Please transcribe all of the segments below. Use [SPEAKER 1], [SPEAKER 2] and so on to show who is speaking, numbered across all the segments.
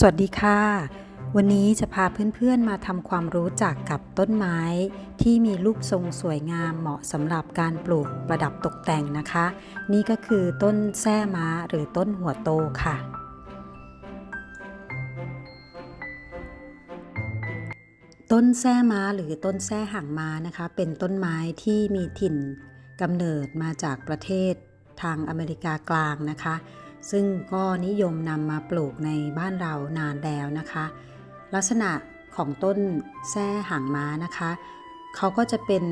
[SPEAKER 1] สวัสดีค่ะ วันนี้จะพาเพื่อนๆมาทำความรู้จักกับต้นไม้ ที่มีรูปทรงสวยงามเหมาะสำหรับการปลูกประดับตกแต่งนะคะ นี่ก็คือต้นแส้ม้าหรือต้นหัวโตค่ะ ต้นแส้ม้าหรือต้นแส้หางม้านะคะ เป็นต้นไม้ที่มีถิ่นกำเนิดมาจากประเทศทางอเมริกากลางนะคะ ซึ่งก็นิยมนำมาปลูกในบ้านเรานานแล้วนะคะ ลักษณะของต้นแส้หางม้านะคะ เขาก็จะเป็น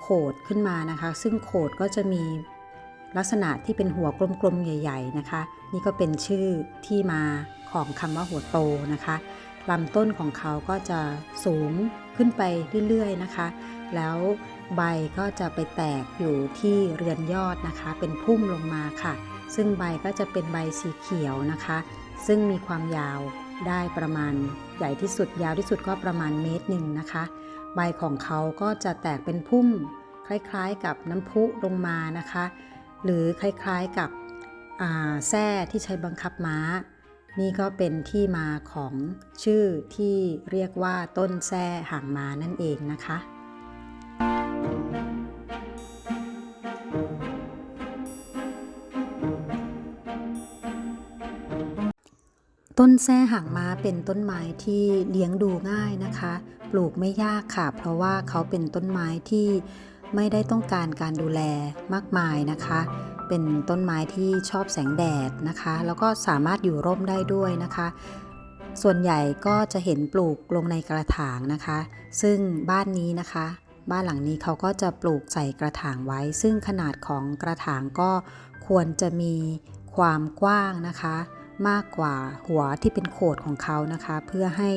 [SPEAKER 1] โขดขึ้นมานะคะ ซึ่งโขดก็จะมีลักษณะที่เป็นหัวกลมๆใหญ่ ๆนะคะ นี่ก็เป็นชื่อที่มาของคำว่าหัวโตนะคะลำต้นของเขาก็จะสูงขึ้นไปเรื่อยๆนะคะ แล้วใบก็จะไปแตกอยู่ที่เรือนยอดนะคะ เป็นพุ่มลงมาค่ะ ซึ่งใบก็จะเป็นใบสีเขียวนะคะ ซึ่งมีความยาวได้ประมาณใหญ่ที่สุดยาวที่สุดก็ประมาณเมตรหนึ่งนะคะ ใบของเขาก็จะแตกเป็นพุ่มคล้ายๆกับน้ำพุลงมานะคะ หรือคล้ายๆกับแส้ที่ใช้บังคับม้า นี่ก็เป็นที่มาของชื่อที่เรียกว่าต้นแส้หางม้านั่นเองนะคะ ต้นแส้หางม้าเป็นต้นไม้ที่เลี้ยงดูง่ายนะคะ ปลูกไม่ยากค่ะ เพราะว่าเขาเป็นต้นไม้ที่ไม่ได้ต้องการการดูแลมากมายนะคะ เป็นต้นไม้ที่ชอบแสงแดดนะคะ แล้วก็สามารถอยู่ร่มได้ด้วยนะคะ ส่วนใหญ่ก็จะเห็นปลูกลงในกระถางนะคะ ซึ่งบ้านนี้นะคะ บ้านหลังนี้เขาก็จะปลูกใส่กระถางไว้ ซึ่งขนาดของกระถางก็ควรจะมีความกว้างนะคะ มากกว่าหัวที่เป็นโขดของเขานะคะ เพื่อให้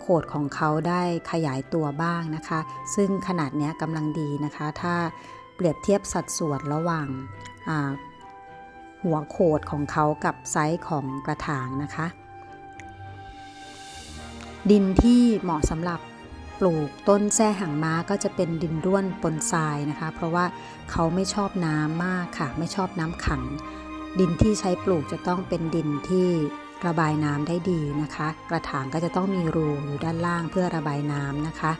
[SPEAKER 1] โขดของเขาได้ขยายตัวบ้างนะคะ ซึ่งขนาดนี้กำลังดีนะคะ ถ้าเปรียบเทียบสัดส่วนระหว่างาหัวโขดของเขากับไซส์ของกระถางนะคะ ดินที่เหมาะสำหรับปลูกต้นแส้หางม้าก็จะเป็นดินร่วนปนทรายนะคะ เพราะว่าเขาไม่ชอบน้ำมากค่ะ ไม่ชอบน้ำขัง ดินที่ใช้ปลูกจะต้องเป็นดินที่ระบายน้ำได้ดีนะคะ กระถางก็จะต้องมีรูอยู่ด้านล่างเพื่อระบายน้ำนะคะ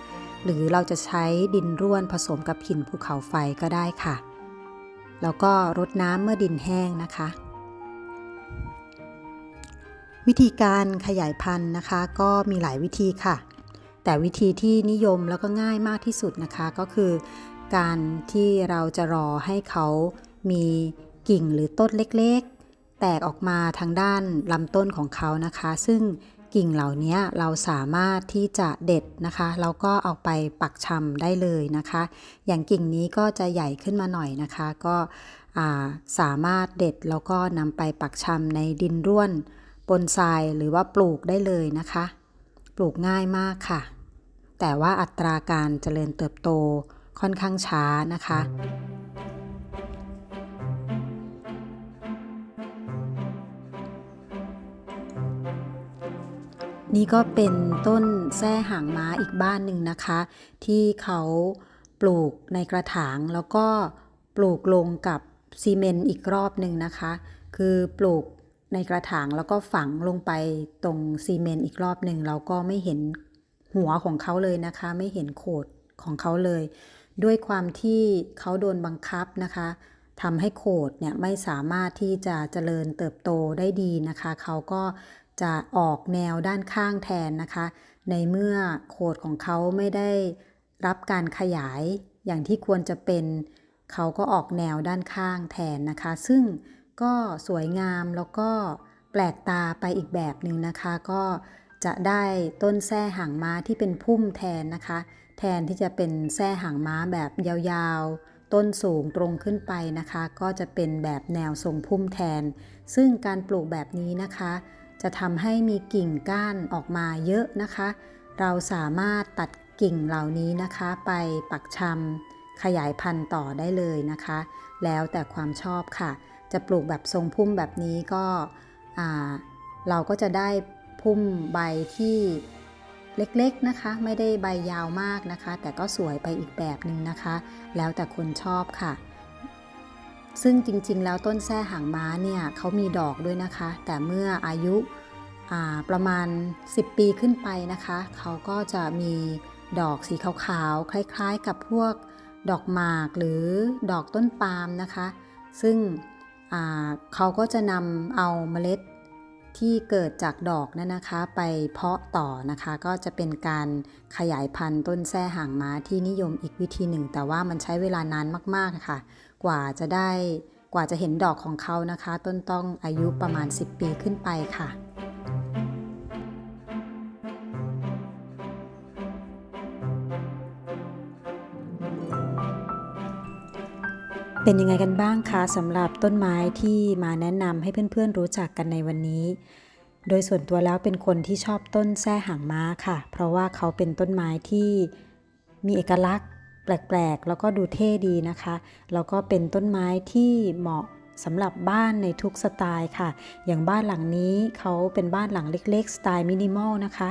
[SPEAKER 1] หรือเราจะใช้ดินร่วนผสมกับหินภูเขาไฟก็ได้ค่ะ แล้วก็รดน้ำเมื่อดินแห้งนะคะ วิธีการขยายพันธุ์นะคะก็มีหลายวิธีค่ะ แต่วิธีที่นิยมแล้วก็ง่ายมากที่สุดนะคะก็คือ การที่เราจะรอให้เขามี กิ่งหรือต้นเล็กๆ แตกออกมาทางด้านลำต้นของเขานะคะ ซึ่งกิ่งเหล่านี้เราสามารถที่จะเด็ดนะคะแล้วก็เอาไปปักชำได้เลยนะคะ อย่างกิ่งนี้ก็จะใหญ่ขึ้นมาหน่อยนะคะ ก็สามารถเด็ดแล้วก็นำไปปักชำในดินร่วนปนทรายหรือว่าปลูกได้เลยนะคะ ปลูกง่ายมากค่ะ แต่ว่าอัตราการเจริญเติบโตค่อนข้างช้านะคะ นี่ก็เป็นต้นแส้หางม้าอีกบ้านหนึ่งนะคะ ที่เขาปลูกในกระถางแล้วก็ปลูกลงกับซีเมนต์อีกรอบหนึ่งนะคะ คือปลูกในกระถางแล้วก็ฝังลงไปตรงซีเมนต์อีกรอบหนึ่งเราก็ไม่เห็นหัวของเขาเลยนะคะ ไม่เห็นโขดของเขาเลย ด้วยความที่เขาโดนบังคับนะคะทำให้โขดเนี่ยไม่สามารถที่จะเจริญเติบโตได้ดีนะคะ เขาก็ จะออกแนวด้านข้างแทนนะคะ ในเมื่อโขดของเขาไม่ได้รับการขยายอย่างที่ควรจะเป็น เขาก็ออกแนวด้านข้างแทนนะคะ ซึ่งก็สวยงามแล้วก็แปลกตาไปอีกแบบหนึ่งนะคะ ก็จะได้ต้นแส้หางม้าที่เป็นพุ่มแทนนะคะ แทนที่จะเป็นแส้หางม้าแบบยาวๆ ต้นสูงตรงขึ้นไปนะคะ ก็จะเป็นแบบแนวทรงพุ่มแทน ซึ่งการปลูกแบบนี้นะคะ จะทำให้มีกิ่งก้านออกมาเยอะนะคะ เราสามารถตัดกิ่งเหล่านี้นะคะไปปักชำขยายพันธุ์ต่อได้เลยนะคะ แล้วแต่ความชอบค่ะ จะปลูกแบบทรงพุ่มแบบนี้ก็เราก็จะได้พุ่มใบที่เล็กๆนะคะ ไม่ได้ใบยาวมากนะคะ แต่ก็สวยไปอีกแบบหนึ่งนะคะ แล้วแต่คนชอบค่ะ ซึ่งจริงๆ แล้วต้นแส้หางม้าเนี่ยเขามีดอกด้วยนะคะ แต่เมื่ออายุาประมาณ 10 ปีขึ้นไปนะคะ เขาก็จะมีดอกสีขาวๆ คล้ายๆ กับพวกดอกหมากหรือดอกต้นปาล์มนะคะ ซึ่งเขาก็จะนำเอาเมล็ดที่เกิดจากดอกนั่นนะคะ ไปเพาะต่อนะคะ ก็จะเป็นการขยายพันธุ์ต้นแส้หางม้าที่นิยมอีกวิธีหนึ่ง แต่ว่ามันใช้เวลานานมากๆค่ะ กว่าจะได้กว่าจะเห็นดอกของเขานะคะ ต้นต้องอายุประมาณ 10 ปีขึ้นไปค่ะเป็นยังไงกันบ้างคะสำหรับต้นไม้ที่มาแนะนำให้เพื่อนๆรู้จักกันในวันนี้ โดยส่วนตัวแล้วเป็นคนที่ชอบต้นแส้หางม้าค่ะ เพราะว่าเขาเป็นต้นไม้ที่มีเอกลักษณ์ แปลกๆ แล้วก็ดูเท่ดีนะคะ แล้วก็เป็นต้นไม้ที่เหมาะสำหรับบ้านในทุกสไตล์ค่ะ อย่างบ้านหลังนี้เขาเป็นบ้านหลังเล็ก ๆ สไตล์มินิมอลนะคะ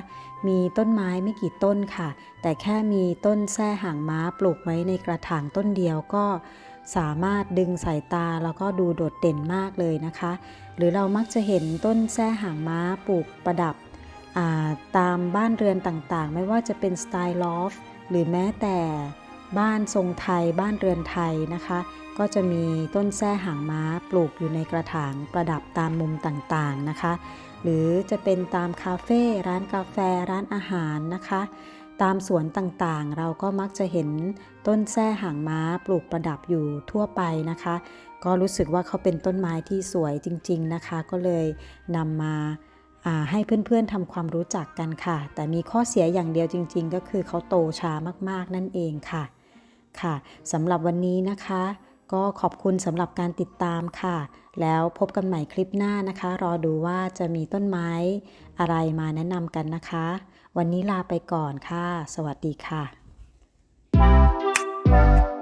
[SPEAKER 1] มีต้นไม้ไม่กี่ต้นค่ะ แต่แค่มีต้นแส้หางม้าปลูกไว้ในกระถางต้นเดียวก็สามารถดึงสายตาแล้วก็ดูโดดเด่นมากเลยนะคะ หรือเรามักจะเห็นต้นแส้หางม้าปลูกประดับาตามบ้านเรือนต่างๆ ไม่ว่าจะเป็นสไตล์ลอฟหรือแม้แต่ บ้านทรงไทยบ้านเรือนไทยนะคะ ก็จะมีต้นแส้หางม้าปลูกอยู่ในกระถางประดับตามมุมต่างๆนะคะ หรือจะเป็นตามคาเฟ่ร้านกาแฟร้านอาหารนะคะ ตามสวนต่างๆ เราก็มักจะเห็นต้นแส้หางม้าปลูกประดับอยู่ทั่วไปนะคะ ก็รู้สึกว่าเขาเป็นต้นไม้ที่สวยจริง ๆนะคะ ก็เลยนำมาอ่าให้เพื่อนๆทำความรู้จักกันค่ะ แต่มีข้อเสียอย่างเดียวจริง ๆ ก็คือเขาโตช้ามากๆนั่นเองค่ะ ค่ะสำหรับวันนี้นะคะ ก็ขอบคุณสำหรับการติดตามค่ะ แล้วพบกันใหม่คลิปหน้านะคะ รอดูว่าจะมีต้นไม้อะไรมาแนะนำกันนะคะ วันนี้ลาไปก่อนค่ะ สวัสดีค่ะ thank you